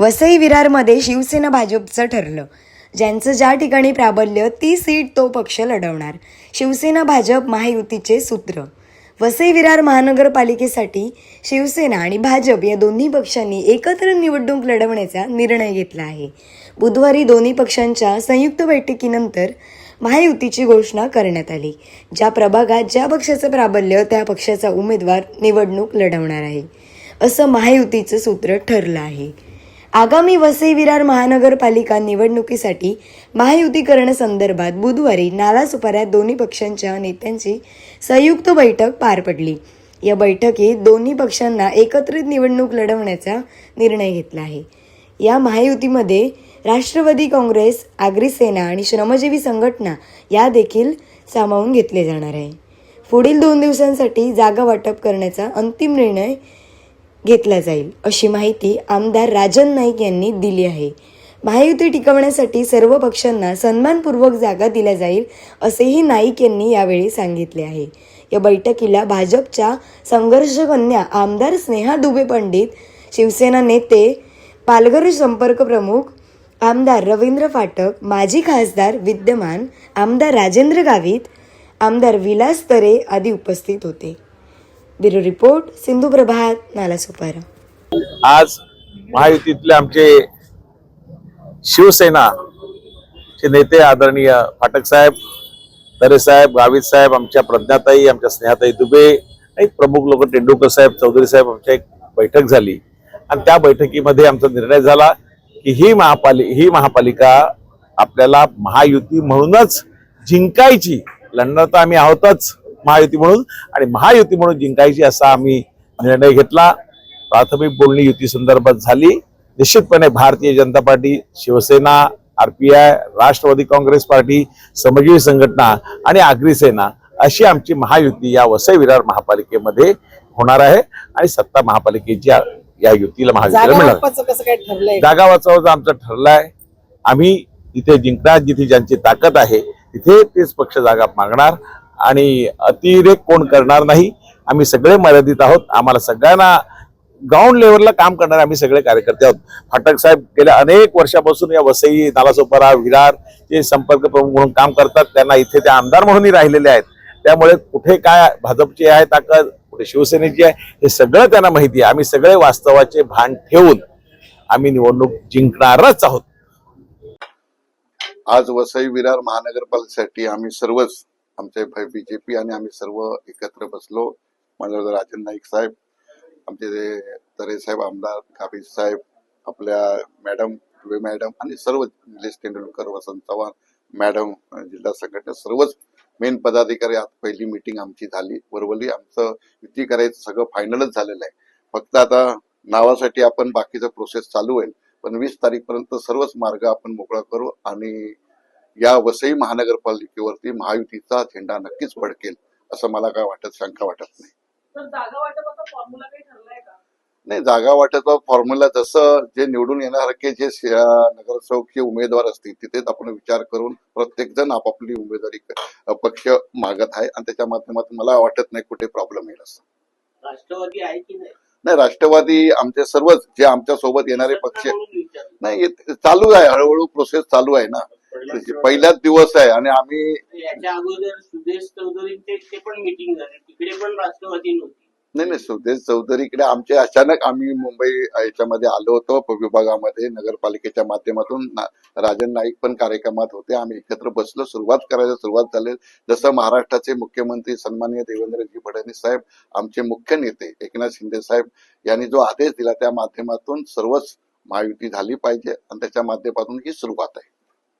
वसई विरारमध्ये शिवसेना भाजपचं ठरलं. ज्यांचं ज्या ठिकाणी प्राबल्य ती सीट तो पक्ष लढवणार. शिवसेना भाजप महायुतीचे सूत्र. वसई विरार महानगरपालिकेसाठी शिवसेना आणि भाजप या दोन्ही पक्षांनी एकत्र निवडणूक लढवण्याचा निर्णय घेतला आहे. बुधवारी दोन्ही पक्षांच्या संयुक्त बैठकीनंतर महायुतीची घोषणा करण्यात आली. ज्या प्रभागात ज्या पक्षाचं प्राबल्य त्या पक्षाचा उमेदवार निवडणूक लढवणार आहे. असं महायुतीचं सूत्र ठरलं आहे. आगामी वसई विरार महानगरपालिका निवडणुकीसाठी महायुती करण्यासंदर्भात बुधवारी नालासुपाऱ्यात दोन्ही पक्षांच्या नेत्यांची संयुक्त बैठक पार पडली. या बैठकीत दोन्ही पक्षांना एकत्रित निवडणूक लढवण्याचा निर्णय घेतला आहे. या महायुतीमध्ये राष्ट्रवादी काँग्रेस आगरी सेना आणि श्रमजीवी संघटना या देखील सामावून घेतले जाणार आहे. पुढील दोन दिवसांसाठी जागा वाटप करण्याचा अंतिम निर्णय घेतला जाईल अशी माहिती आमदार राजन नाईक यांनी दिली आहे. महायुती टिकवण्यासाठी सर्व पक्षांना सन्मानपूर्वक जागा दिल्या जाईल असेही नाईक यांनी यावेळी सांगितले आहे. या बैठकीला भाजपच्या संघर्षकन्या आमदार स्नेहा दुबे पंडित शिवसेना नेते पालघर संपर्क प्रमुख आमदार रवींद्र फाटक माजी खासदार विद्यमान आमदार राजेंद्र गावित आमदार विलास तरे आदी उपस्थित होते. Bureau report Sindhu Prabhat Nalasopara. आज महायुतीतले आमचे शिवसेना चे नेते आदरणीय फाटक साहेब तरे साहेब गावित साहेब आमच्या प्रज्ञाताई आमच्या स्नेहाताई दुबे आणि प्रमुख लोक तेंडुलकर साहेब चौधरी साहेब आमच्या एक बैठक झाली. आणि त्या बैठकीमध्ये आमचा निर्णय झाला की ही महापालि ही महापालिका आपल्याला महायुती म्हणूनच जिंकायची. लढणार तर आम्ही आहोतच. महायुती म्हणून आणि महायुती म्हणून जिंकायची असा आम्ही निर्णय घेतला. प्राथमिक बोलणी युती संदर्भात झाली. निश्चितपणे Bharatiya Janata party Shivsena RPI Rashtrawadi Congress party Shramjeevi Sanghatana आणि आगरी सेना अशी आमची महायुती या वसई विरार महापालिकेमध्ये होणार आहे आणि सत्ता महापालिकेची या- युतीला महायुतीला मिळणार. जागा वाचवायचं आमचं ठरलंय. आम्ही जिथे जिंकणार जिथे ज्यांची ताकद आहे तिथे तेच पक्ष जागा मागणार. आणि अतिरेक कोण करणार नाही. आम्ही सगळे मर्यादित आहोत. आम्हाला सगळ्यांना ग्राउंड लेवलला काम करणारे आम्ही सगळे कार्यकर्ते आहोत. फाटक साहेब गेल्या अनेक वर्षापासून या वसई नालासोपारा विरार हे संपर्क प्रमुख म्हणून काम करतात. त्यांना इथे ते आमदार म्हणूनही राहिलेले आहेत. त्यामुळे कुठे काय भाजपची आहे ताकद कुठे शिवसेनेची आहे हे सगळं त्यांना माहिती आहे. आम्ही सगळे वास्तवाचे भान ठेवून आम्ही निवडणूक जिंकणारच आहोत. आज वसई विरार महानगरपालिकेसाठी आम्ही सर्वच आमचे बीजेपी आणि आम्ही सर्व एकत्र बसलो. माझा राजन नाईक साहेब आमचे तरे साहेब आमदार काबीज साहेब आपल्या मॅडम दुबे मॅडम आणि सर्व निलेश तेंडुलकर वसंत चव्हाण मॅडम जिल्हा संघटना सर्वच मेन पदाधिकारी आज पहिली मिटिंग आमची झाली. वरवली आमचं युती करायचं सगळं फायनलच झालेलं आहे. फक्त आता नावासाठी आपण बाकीचं प्रोसेस चालू आहे पण वीस तारीख पर्यंत सर्वच मार्ग आपण मोकळा करू आणि या वसई महानगरपालिकेवरती महायुतीचा झेंडा नक्कीच फडकेल असं मला काय वाटत शंका वाटत नाही. तर जागा वाटपाचा फॉर्म्युला काही ठरलाय का? नाही जागा वाटपचा फॉर्म्युला जसं जे निवडून येणारे जे नगरसेवकचे उमेदवार असतील तिथेच आपण विचार करून प्रत्येक जण आपापली उमेदवारी क- पक्ष मागत आहे आणि त्याच्या माध्यमातून मला वाटत नाही कुठे प्रॉब्लेम येईल असं. राष्ट्रवादी आहे की नाही? नाही राष्ट्रवादी आमचे सर्वच जे आमच्यासोबत येणारे पक्ष. नाही चालू आहे हळूहळू प्रोसेस चालू आहे ना. पहिलाच दिवस आहे आणि आम्ही याच्या अगोदर सुदेश चौधरींचे ते पण मिटिंग झाली. तिकडे पण राष्ट्रवादी नव्हती. नाही नाही सुदेश चौधरीकडे आमचे अचानक आम्ही मुंबई याच्यामध्ये आलो होतो विभागामध्ये नगरपालिकेच्या माध्यमातून ना- राजन नाईक पण कार्यक्रमात होते. आम्ही एकत्र बसलो सुरुवात करायला सुरुवात झाली. जसं महाराष्ट्राचे मुख्यमंत्री सन्माननीय देवेंद्रजी फडणवीस साहेब आमचे मुख्य नेते एकनाथ शिंदे साहेब यांनी जो आदेश दिला त्या माध्यमातून सर्वच महायुती झाली पाहिजे आणि त्याच्या माध्यमातून ही सुरुवात आहे.